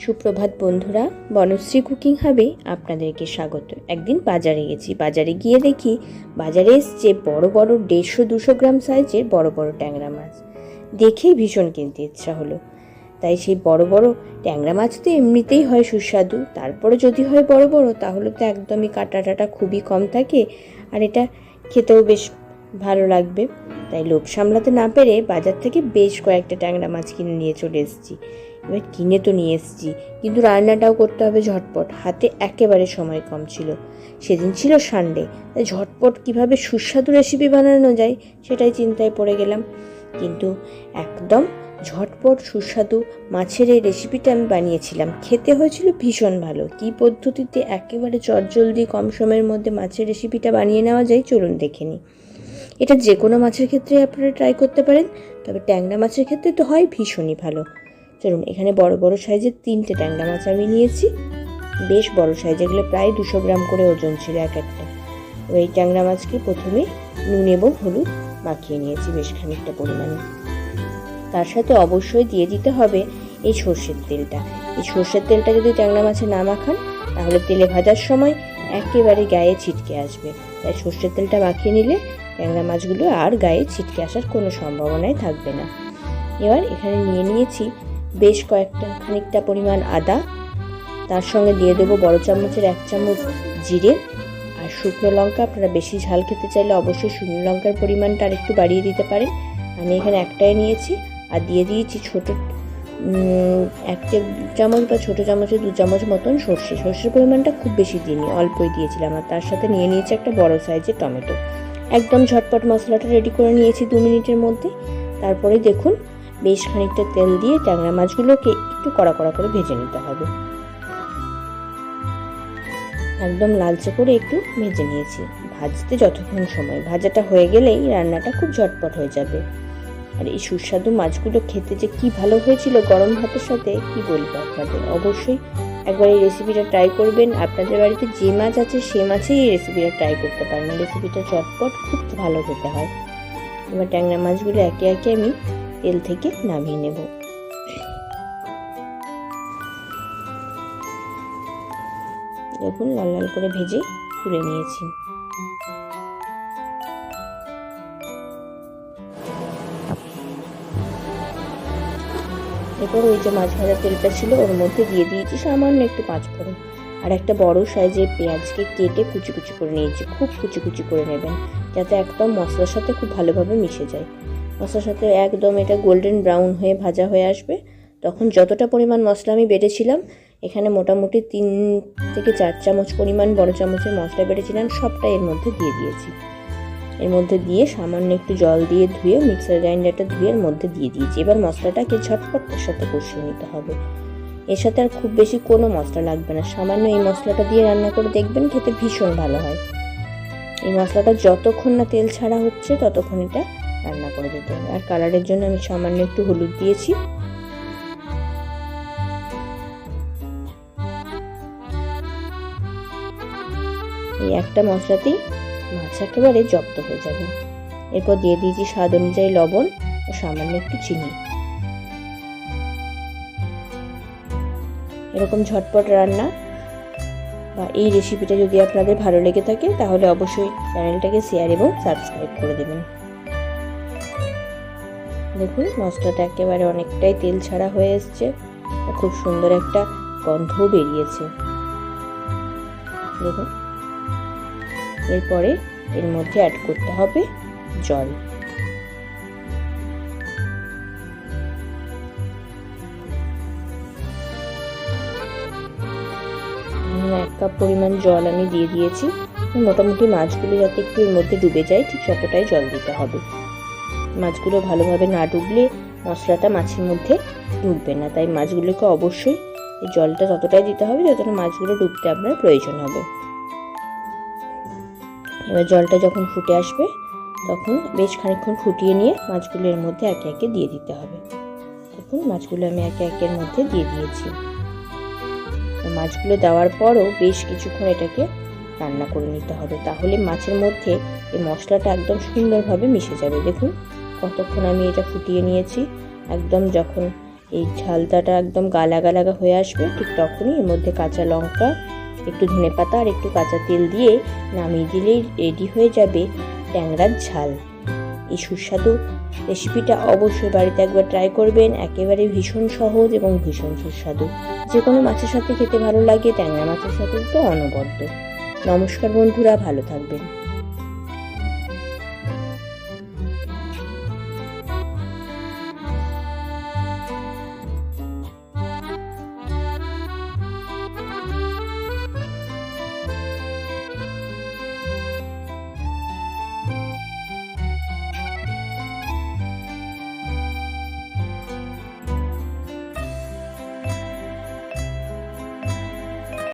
সুপ্রভাত বন্ধুরা, বনশ্রী কুকিং হাবে আপনাদেরকে স্বাগত। একদিন বাজারে গেছি। বাজারে গিয়ে দেখি বাজারে এসছে বড় বড় দেড়শো দুশো গ্রাম সাইজের বড় বড় ট্যাংরা মাছ। দেখেই ভীষণ কিনতে ইচ্ছা হলো। তাই সেই বড় বড় ট্যাংরা মাছ তো এমনিতেই হয় সুস্বাদু। তারপরে যদি হয় বড় বড়, তাহলে তো একদমই কাটা টাটা খুবই কম থাকে আর এটা খেতেও বেশ ভালো লাগবে। তাই লোভ সামলাতে না পেরে বাজার থেকে বেশ কয়েকটা ট্যাংরা মাছ কিনে নিয়ে চলে এসেছি। এবার কিনে তো নিয়ে এসেছি, কিন্তু রান্নাটাও করতে হবে ঝটপট। হাতে একেবারে সময় কম ছিল। সেদিন ছিল সানডে তাই ঝটপট কীভাবে সুস্বাদু রেসিপি বানানো যায় সেটাই চিন্তায় পড়ে গেলাম। কিন্তু একদম ঝটপট সুস্বাদু মাছের এই রেসিপিটা আমি বানিয়েছিলাম। খেতে হয়েছিল ভীষণ ভালো। কী পদ্ধতিতে একেবারে চটজলদি কম সময়ের মধ্যে মাছের রেসিপিটা বানিয়ে নেওয়া যায় চলুন দেখে নিই। এটা যে কোনো মাছের ক্ষেত্রে আপনারা ট্রাই করতে পারেন, তবে ট্যাংরা মাছের ক্ষেত্রে তো হয় ভীষণই ভালো। চলুন এখানে বড় বড় সাইজের তিনটে ট্যাংরা মাছ আমি নিয়েছি। বেশ বড় সাইজ এগুলো প্রায় দুশো গ্রাম করে ওজন ছিল এক একটা। এই ট্যাংরা মাছকে প্রথমে নুন এবং হলুদ মাখিয়ে নিয়েছি বেশ খানিকটা পরিমাণে। তার সাথে অবশ্যই দিয়ে দিতে হবে এই সর্ষের তেলটা। এই সর্ষের তেলটা যদি ট্যাংরা মাছে না মাখান, তাহলে তেলে ভাজার সময় একেবারে গায়ে ছিটকে আসবে। তাই সর্ষের তেলটা মাখিয়ে নিলে ট্যাংরা মাছগুলো আর গায়ে ছিটকে আসার কোনো সম্ভাবনাই থাকবে না। এবার এখানে নিয়ে নিয়েছি বেশ কয়েকটা, খানিকটা পরিমাণ আদা। তার সঙ্গে দিয়ে দেবো বড় চামচের এক চামচ জিরে আর শুকনো লঙ্কা। আপনারা বেশি ঝাল খেতে চাইলে অবশ্যই শুকনো লঙ্কার পরিমাণটা আর একটু বাড়িয়ে দিতে পারেন। আমি এখানে একটাই নিয়েছি আর দিয়ে দিয়েছি ছোটো এক চামচ বা ছোটো চামচের দু চামচ মতন সর্ষে। সর্ষের পরিমাণটা খুব বেশি দিইনি, অল্পই দিয়েছিলাম। আর তার সাথে নিয়ে নিয়েছি একটা বড় সাইজের টমেটো। একদম ঝটপট মশলাটা রেডি করে নিয়েছি দু মিনিটের মধ্যে। তারপরে দেখুন বেশ খানিকটা তেল দিয়ে ট্যাংরা মাছগুলোকে একটু কড়া কড়া করে ভেজে নিতে হবে। একদম লালচে করে একটু ভেজে নিয়েছি। ভাজতে যতক্ষণ সময়, ভাজাটা হয়ে গেলেই রান্নাটা খুব ঝটপট হয়ে যাবে। আর এই সুস্বাদু মাছগুলো খেতে যে কি ভালো হয়েছিল গরম ভাতের সাথে, কি বলব আপনাদের? অবশ্যই একবার এই রেসিপিটা ট্রাই করবেন। আপনাদের বাড়িতে যে মাছ আছে, সে মাছেই এই রেসিপিটা ট্রাই করতে পারেন। রেসিপিটা চটপট, খুব ভালো খেতে হয়। এবার ট্যাংরা মাছগুলো একে একে আমি তেল থেকে নামিয়ে নেব। দেখুন, লাল লাল করে ভেজে তুলে নিয়েছি। এরপর ওই যে মাছ ভাজা তেলটা ছিল, ওর মধ্যে দিয়ে দিয়েছি সামান্য একটু পাঁচ ফোড়ন আর একটা বড় সাইজের পেঁয়াজকে কেটে কুচি কুচি করে নিয়েছি। খুব কুচি কুচি করে নেবেন, যাতে একদম মশলার সাথে খুব ভালোভাবে মিশে যায়। মশলার সাথে একদম এটা গোল্ডেন ব্রাউন হয়ে ভাজা হয়ে আসবে। তখন যতটা পরিমাণ মশলা আমি বেটেছিলাম, এখানে মোটামুটি তিন থেকে চার চামচ পরিমাণ বড় চামচের মশলা বেটেছিলাম, সবটা এর মধ্যে দিয়ে দিয়েছি। এর মধ্যে দিয়ে সামান্য একটু জল দিয়ে ধুয়ে মিক্সার গ্রাইন্ডারটা ধুয়ে এর মধ্যে দিয়ে দিয়েছি। এবার মশলাটাকে ঝটপট এর সাথে কষিয়ে নিতে হবে। এর সাথে আর খুব বেশি কোনো মশলা লাগবে না। সামান্য এই মশলাটা দিয়ে রান্না করে দেখবেন খেতে ভীষণ ভালো হয়। এই মশলাটা যতক্ষণ না তেল ছাড়া হচ্ছে, ততক্ষণ এটা রান্না করে দিতে হবে। আর কালারের জন্য আমি সামান্য একটু হলুদ দিয়েছি। এই একটা মশলাতেই মাছ একেবারে জব্দ হয়ে যাবে। এরপর দিয়ে দিয়েছি স্বাদ অনুযায়ী লবণ ও সামান্য একটু চিনি। এরকম ঝটপট রান্না বা এই রেসিপিটা যদি আপনাদের ভালো লেগে থাকে, তাহলে অবশ্যই চ্যানেলটাকে শেয়ার এবং সাবস্ক্রাইব করে দেবেন। দেখুন, মশলাটা একেবারে অনেকটাই তেল ছাড়া হয়ে এসছে। খুব সুন্দর একটা গন্ধও বেরিয়েছে। দেখুন। এরপরে এর মধ্যে অ্যাড করতে হবে জল। এক কাপ পরিমাণ জল আমি দিয়ে দিয়েছি। মোটামুটি মাছগুলো যাতে একটু এর মধ্যে ডুবে যায়, ঠিক ততটাই জল দিতে হবে। মাছগুলো ভালোভাবে না ডুবলে মশলাটা মাছের মধ্যে ঢুকবে না। তাই মাছগুলোকে অবশ্যই জলটা ততটাই দিতে হবে যতটা মাছগুলো ডুবতে আপনার প্রয়োজন হবে। এবার জলটা যখন ফুটে আসবে, তখন বেশ খানিকক্ষণ ফুটিয়ে নিয়ে মাছগুলো এর মধ্যে একে একে দিয়ে দিতে হবে। দেখুন, মাছগুলো আমি একে একের মধ্যে দিয়ে দিয়েছি। মাছগুলো দেওয়ার পরও বেশ কিছুক্ষণ এটাকে রান্না করে নিতে হবে। তাহলে মাছের মধ্যে এই মশলাটা একদম সুন্দরভাবে মিশে যাবে। দেখুন কতক্ষণ আমি এটা ফুটিয়ে নিয়েছি, একদম যখন এই ঝালটাটা একদম গালা গালা হয়ে আসবে, ঠিক তখনই এর মধ্যে কাঁচা লঙ্কা, একটু ধনে পাতা আর একটু কাঁচা তেল দিয়ে নামিয়ে দিলেই রেডি হয়ে যাবে ট্যাংরার ঝাল। এই সুস্বাদু রেসিপিটা অবশ্যই বাড়িতে একবার ট্রাই করবেন, একেবারে ভীষণ সহজ এবং ভীষণ সুস্বাদু। যে কোনো মাছের সাথে খেতে ভালো লাগে, ট্যাংরা মাছের সাথে তো অনবদ্য। নমস্কার বন্ধুরা, ভালো থাকবেন।